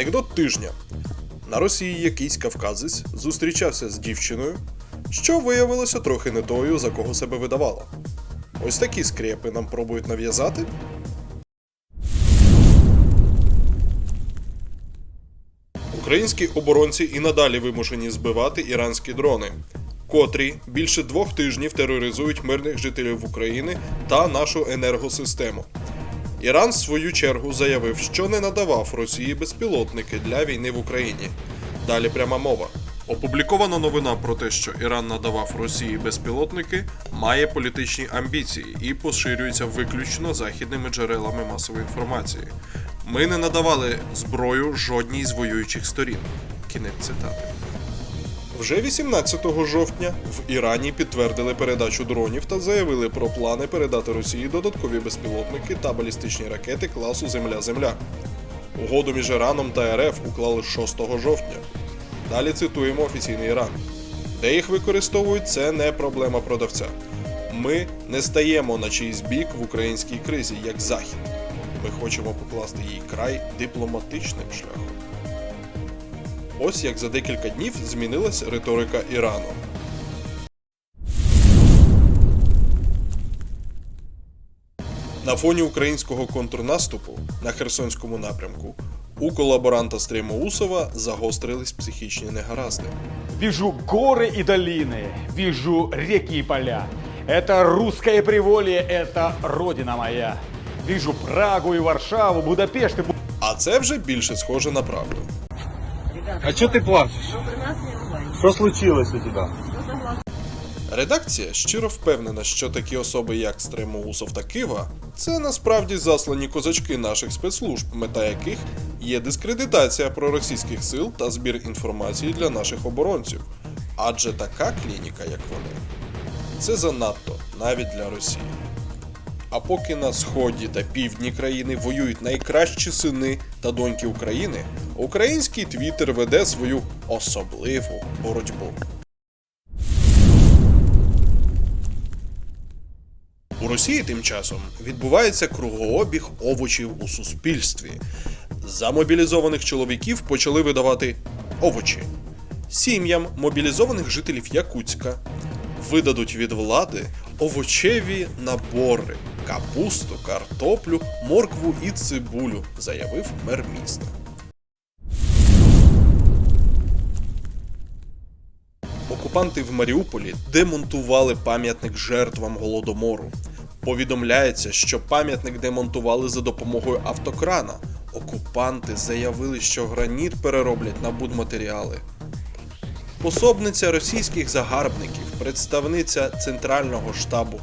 Анекдот тижня. На Росії якийсь кавказець зустрічався з дівчиною, що виявилося трохи не тою, за кого себе видавала. Ось такі скрепи нам пробують нав'язати. Українські оборонці і надалі вимушені збивати іранські дрони, котрі більше двох тижнів тероризують мирних жителів України та нашу енергосистему. Іран, в свою чергу, заявив, що не надавав Росії безпілотники для війни в Україні. Далі пряма мова. Опублікована новина про те, що Іран надавав Росії безпілотники, має політичні амбіції і поширюється виключно західними джерелами масової інформації. Ми не надавали зброю жодній з воюючих сторін. Кінець цитати. Вже 18 жовтня в Ірані підтвердили передачу дронів та заявили про плани передати Росії додаткові безпілотники та балістичні ракети класу Земля-Земля. Угоду між Іраном та РФ уклали 6 жовтня. Далі цитуємо офіційний Іран. Де їх використовують, це не проблема продавця. Ми не стаємо на чийсь бік в українській кризі, як Захід. Ми хочемо покласти їй край дипломатичним шляхом. Ось як за декілька днів змінилась риторика Ірану. На фоні українського контрнаступу на Херсонському напрямку у колаборанта Стрімоусова загострились психічні негаразди. Вижу горы и долины, вижу реки и поля. Это русское приволье, это родина моя. Вижу Прагу и Варшаву, Будапешт и... Бу- А це вже більше схоже на правду. А что ты плачешь? Что случилось у тебя? Редакція щиро впевнена, що такі особи, як Стремоусов та Кива, це насправді заслані козачки наших спецслужб, мета яких є дискредитація проросійських сил та збір інформації для наших оборонців. Адже така клініка, як вони, це занадто навіть для Росії. А поки на сході та півдні країни воюють найкращі сини та доньки України, український твіттер веде свою особливу боротьбу. У Росії тим часом відбувається кругообіг овочів у суспільстві. За мобілізованих чоловіків почали видавати овочі. Сім'ям мобілізованих жителів Якутська видадуть від влади овочеві набори, капусту, картоплю, моркву і цибулю, заявив мер міста. Окупанти в Маріуполі демонтували пам'ятник жертвам голодомору. Повідомляється, що пам'ятник демонтували за допомогою автокрана. Окупанти заявили, що граніт перероблять на будматеріали. Пособниця російських загарбників, представниця Центрального штабу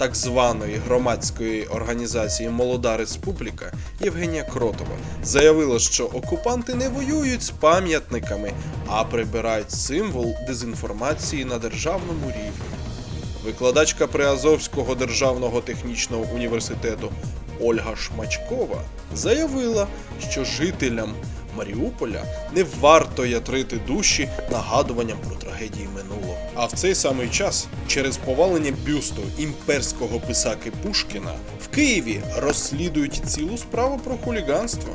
так званої громадської організації Молода Республіка Євгенія Кротова заявила, що окупанти не воюють з пам'ятниками, а прибирають символ дезінформації на державному рівні. Викладачка Приазовського державного технічного університету Ольга Шмачкова заявила, що жителям Маріуполя не варто ятрити душі нагадуванням про трагедії минулого. А в цей самий час, через повалення бюсту імперського писаки Пушкіна, в Києві розслідують цілу справу про хуліганство.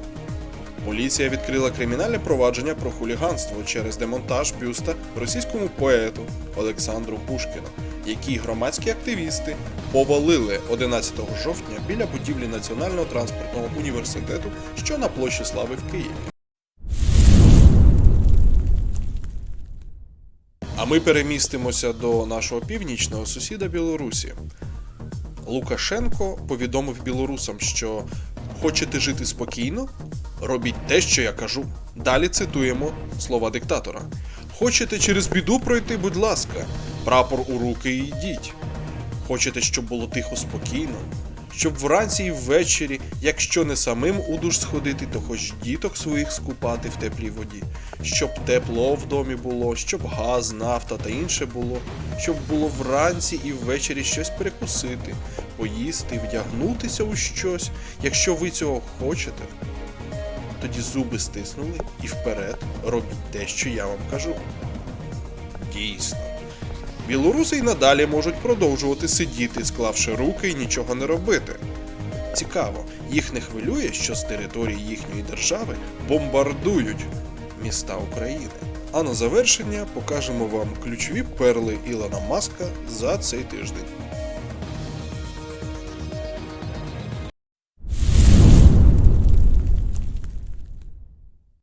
Поліція відкрила кримінальне провадження про хуліганство через демонтаж бюста російському поету Олександру Пушкіну, який громадські активісти повалили 11 жовтня біля будівлі Національного транспортного університету, що на площі Слави в Києві. Ми перемістимося до нашого північного сусіда Білорусі. Лукашенко повідомив білорусам, що хочете жити спокійно? Робіть те, що я кажу. Далі цитуємо слова диктатора. Хочете через біду пройти, будь ласка, прапор у руки йдіть. Хочете, щоб було тихо спокійно, щоб вранці і ввечері, якщо не самим у душ сходити, то хоч діток своїх скупати в теплій воді, щоб тепло в домі було, щоб газ, нафта та інше було, щоб було вранці і ввечері щось перекусити, поїсти, вдягнутися у щось, якщо ви цього хочете. Тоді зуби стиснули і вперед робіть те, що я вам кажу. Дійсно. Білоруси й надалі можуть продовжувати сидіти, склавши руки і нічого не робити. Цікаво, їх не хвилює, що з території їхньої держави бомбардують міста України. А на завершення покажемо вам ключові перли Ілона Маска за цей тиждень.